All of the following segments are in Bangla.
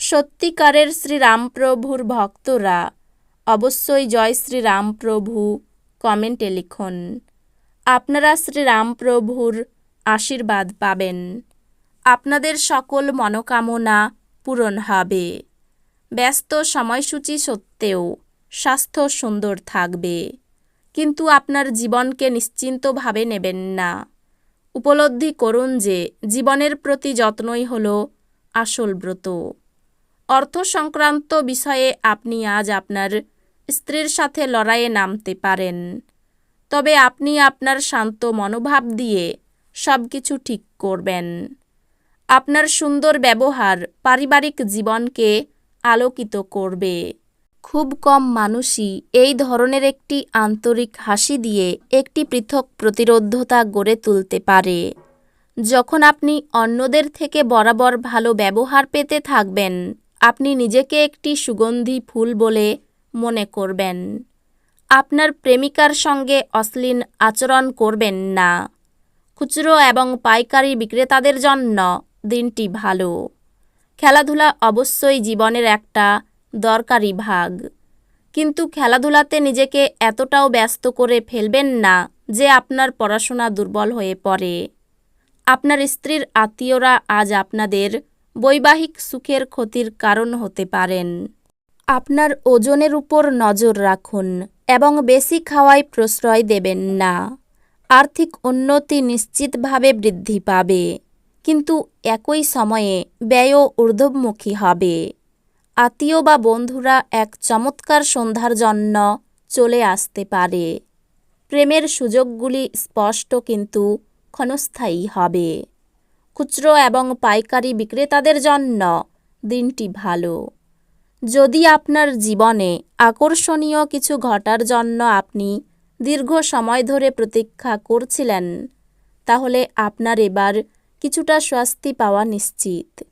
সত্যিকারের শ্রীরামপ্রভুর ভক্তরা। অবশ্যই জয় শ্রীরামপ্রভু, কমেন্টে লিখুন। আপনারা শ্রীরামপ্রভুর আশীর্বাদ পাবেন। আপনাদের সকল মনোকামনা পূরণ হবে। ব্যস্ত সময়সূচি সত্ত্বেও স্বাস্থ্য সুন্দর থাকবে। কিন্তু আপনার জীবনকে নিশ্চিন্তভাবে নেবেন না। উপলব্ধি করুন যে জীবনের প্রতি যত্নই হল আসল ব্রত। অর্থ সংক্রান্ত বিষয়ে আপনি আজ আপনার স্ত্রীর সাথে লড়াইয়ে নামতে পারেন। তবে আপনি আপনার শান্ত মনোভাব দিয়ে সব কিছু ঠিক করবেন। আপনার সুন্দর ব্যবহার পারিবারিক জীবনকে আলোকিত করবে। খুব কম মানুষই এই ধরনের একটি আন্তরিক হাসি দিয়ে একটি পৃথক প্রতিরোধতা গড়ে তুলতে পারে। যখন আপনি অন্যদের থেকে বরাবর ভালো ব্যবহার পেতে থাকবেন আপনি নিজেকে একটি সুগন্ধি ফুল বলে মনে করবেন। আপনার প্রেমিকার সঙ্গে অশ্লীল আচরণ করবেন না। খুচরো এবং পাইকারি বিক্রেতাদের জন্য দিনটি ভালো। খেলাধুলা অবশ্যই জীবনের একটা দরকারি ভাগ। কিন্তু খেলাধুলাতে নিজেকে এতটাও ব্যস্ত করে ফেলবেন না যে আপনার পড়াশোনা দুর্বল হয়ে পড়ে। আপনার স্ত্রীর আত্মীয়রা আজ আপনাদের বৈবাহিক সুখের ক্ষতির কারণ হতে পারেন। আপনার ওজনের উপর নজর রাখুন এবং বেশি খাওয়ায় প্রশ্রয় দেবেন না। আর্থিক উন্নতি নিশ্চিতভাবে বৃদ্ধি পাবে, কিন্তু একই সময়ে ব্যয়ও ঊর্ধ্বমুখী হবে। আত্মীয় বা বন্ধুরা এক চমৎকার সন্ধ্যার জন্য চলে আসতে পারে। প্রেমের সুযোগগুলি স্পষ্ট কিন্তু ক্ষণস্থায়ী হবে। খুচরো এবং পাইকারি বিক্রেতাদের জন্য। দিনটি ভালো। যদি আপনার জীবনে আকর্ষণীয় কিছু ঘটার জন্য আপনি দীর্ঘ সময় ধরে প্রতীক্ষা করছিলেন, তাহলে আপনার এবার কিছুটা স্বস্তি পাওয়া নিশ্চিত।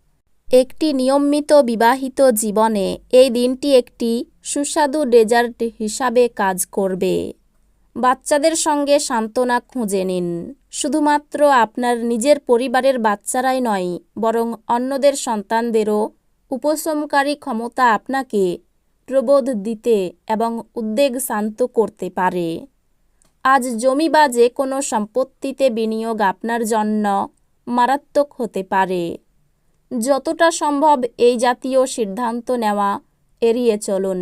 একটি নিয়মিত বিবাহিত জীবনে এই দিনটি একটি সুস্বাদু ডেজার্ট হিসাবে কাজ করবে। বাচ্চাদের সঙ্গে সান্ত্বনা খুঁজে নিন। শুধুমাত্র আপনার নিজের পরিবারের বাচ্চারাই নয়, বরং অন্যদের সন্তানদেরও উপশমকারী ক্ষমতা আপনাকে প্রবোধ দিতে এবং উদ্বেগ শান্ত করতে পারে। আজ জমি বা যে কোনো সম্পত্তিতে বিনিয়োগ আপনার জন্য মারাত্মক হতে পারে। যতটা সম্ভব এই জাতীয় সিদ্ধান্ত নেওয়া এড়িয়ে চলুন।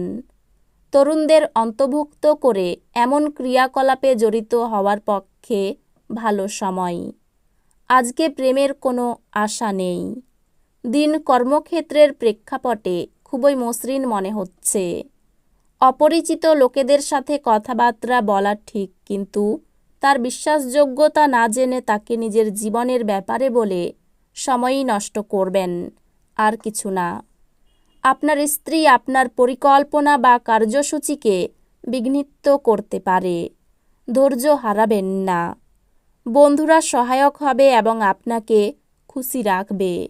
তরুণদের অন্তর্ভুক্ত করে এমন ক্রিয়াকলাপে জড়িত হওয়ার পক্ষে ভালো সময়। আজকে প্রেমের কোনো আশা নেই। দিন কর্মক্ষেত্রের প্রেক্ষাপটে খুবই মসৃণ মনে হচ্ছে। অপরিচিত লোকেদের সাথে কথাবার্তা বলা ঠিক, কিন্তু তার বিশ্বাসযোগ্যতা না জেনে তাকে নিজের জীবনের ব্যাপারে বলে সময়ই নষ্ট করবেন, আর কিছু না। আপনার স্ত্রী আপনার পরিকল্পনা বা কার্যসূচিকে বিঘ্নিত করতে পারে। ধৈর্য হারাবেন না। বন্ধুরা সহায়ক হবে এবং আপনাকে খুশি রাখবে।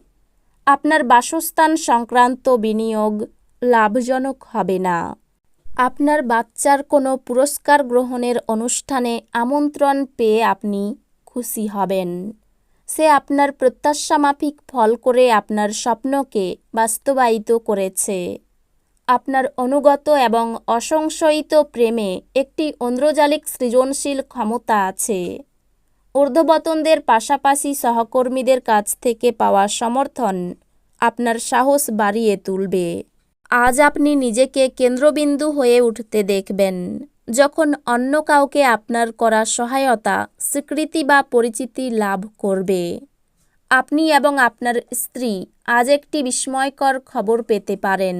আপনার বাসস্থান সংক্রান্ত বিনিয়োগ লাভজনক হবে না। আপনার বাচ্চার কোনো পুরস্কার গ্রহণের অনুষ্ঠানে আমন্ত্রণ পেয়ে আপনি খুশি হবেন। সে আপনার প্রত্যাশামাফিক ফল করে আপনার স্বপ্নকে বাস্তবায়িত করেছে। আপনার অনুগত এবং অসংশয়িত প্রেমে একটি ঐন্দ্রজালিক সৃজনশীল ক্ষমতা আছে। ঊর্ধ্ববতনদের পাশাপাশি সহকর্মীদের কাছ থেকে পাওয়া সমর্থন আপনার সাহস বাড়িয়ে তুলবে। আজ আপনি নিজেকে কেন্দ্রবিন্দু হয়ে উঠতে দেখবেন। যখন অন্য কাউকে আপনার করা সহায়তা, স্বীকৃতি বা পরিচিতি লাভ করবে। আপনি এবং আপনার স্ত্রী আজ একটি বিস্ময়কর খবর পেতে পারেন।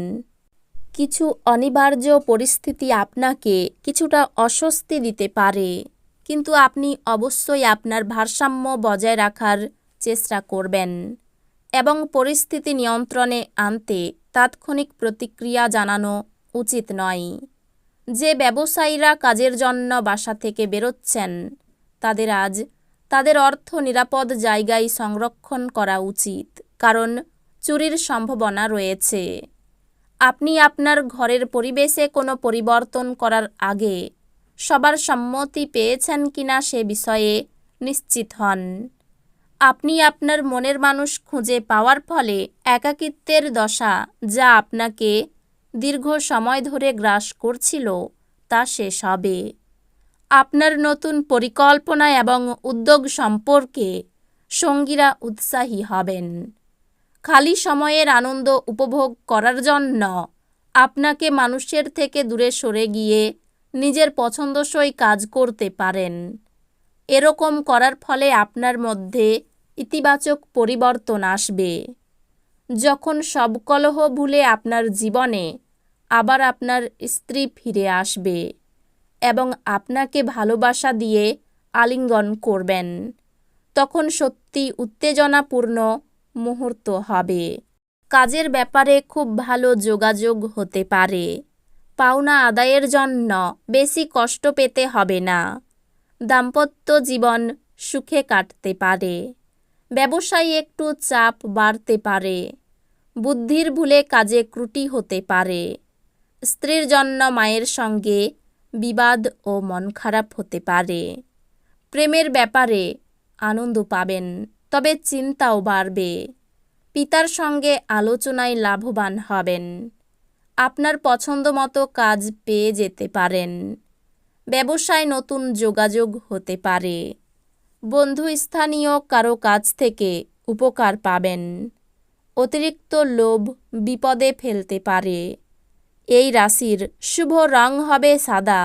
কিছু অনিবার্য পরিস্থিতি আপনাকে কিছুটা অস্বস্তি দিতে পারে, কিন্তু আপনি অবশ্যই আপনার ভারসাম্য বজায় রাখার চেষ্টা করবেন এবং পরিস্থিতি নিয়ন্ত্রণে আনতে তাৎক্ষণিক প্রতিক্রিয়া জানানো উচিত নয়। যে ব্যবসায়ীরা কাজের জন্য বাসা থেকে বেরোচ্ছেন, তাদের আজ তাদের অর্থ নিরাপদ জায়গায় সংরক্ষণ করা উচিত, কারণ চুরির সম্ভাবনা রয়েছে। আপনি আপনার ঘরের পরিবেশে কোনো পরিবর্তন করার আগে সবার সম্মতি পেয়েছেন কিনা সে বিষয়ে নিশ্চিত হন। আপনি আপনার মনের মানুষ খুঁজে পাওয়ার ফলে একাকিত্বের দশা যা আপনাকে দীর্ঘ সময় ধরে গ্রাস করছিল, তা শেষ হবে আপনার নতুন পরিকল্পনা এবং উদ্যোগ সম্পর্কে সঙ্গীরা উৎসাহী হবেন। খালি সময়ের আনন্দ উপভোগ করার জন্য আপনাকে মানুষের থেকে দূরে সরে গিয়ে নিজের পছন্দসই কাজ করতে পারেন। এরকম করার ফলে আপনার মধ্যে ইতিবাচক পরিবর্তন আসবে। যখন সব কলহ ভুলে আপনার জীবনে আবার আপনার স্ত্রী ফিরে আসবে এবং আপনাকে ভালোবাসা দিয়ে আলিঙ্গন করবেন। তখন সত্যি উত্তেজনাপূর্ণ মুহূর্ত হবে। কাজের ব্যাপারে খুব ভালো যোগাযোগ হতে পারে। পাওনা আদায়ের জন্য বেশি কষ্ট পেতে হবে না। দাম্পত্য জীবন সুখে কাটতে পারে। ব্যবসায় একটু চাপ বাড়তে পারে। বুদ্ধির ভুলে কাজে ত্রুটি হতে পারে। স্ত্রীর জন্য মায়ের সঙ্গে বিবাদ ও মন খারাপ হতে পারে। প্রেমের ব্যাপারে আনন্দ পাবেন, তবে চিন্তাও বাড়বে। পিতার সঙ্গে আলোচনায় লাভবান হবেন। আপনার পছন্দ মতো কাজ পেয়ে যেতে পারেন। ব্যবসায় নতুন যোগাযোগ হতে পারে। বন্ধু স্থানীয় কারও কাছ থেকে উপকার পাবেন। অতিরিক্ত লোভ বিপদে ফেলতে পারে। এই রাশির শুভ রং হবে সাদা,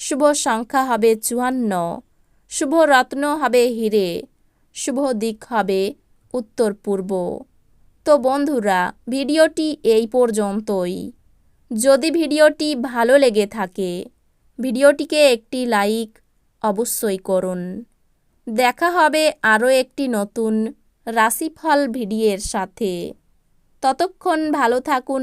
শুভ সংখ্যা হবে চুয়ান্ন, শুভ রত্ন হবে হিরে, শুভ দিক হবে উত্তর পূর্ব। তো বন্ধুরা, ভিডিওটি এই পর্যন্তই। যদি ভিডিওটি ভালো লেগে থাকে, ভিডিওটিকে একটি লাইক অবশ্যই করুন। দেখা হবে আরও একটি নতুন রাশিফল ভিডিওর সাথে। ততক্ষণ ভালো থাকুন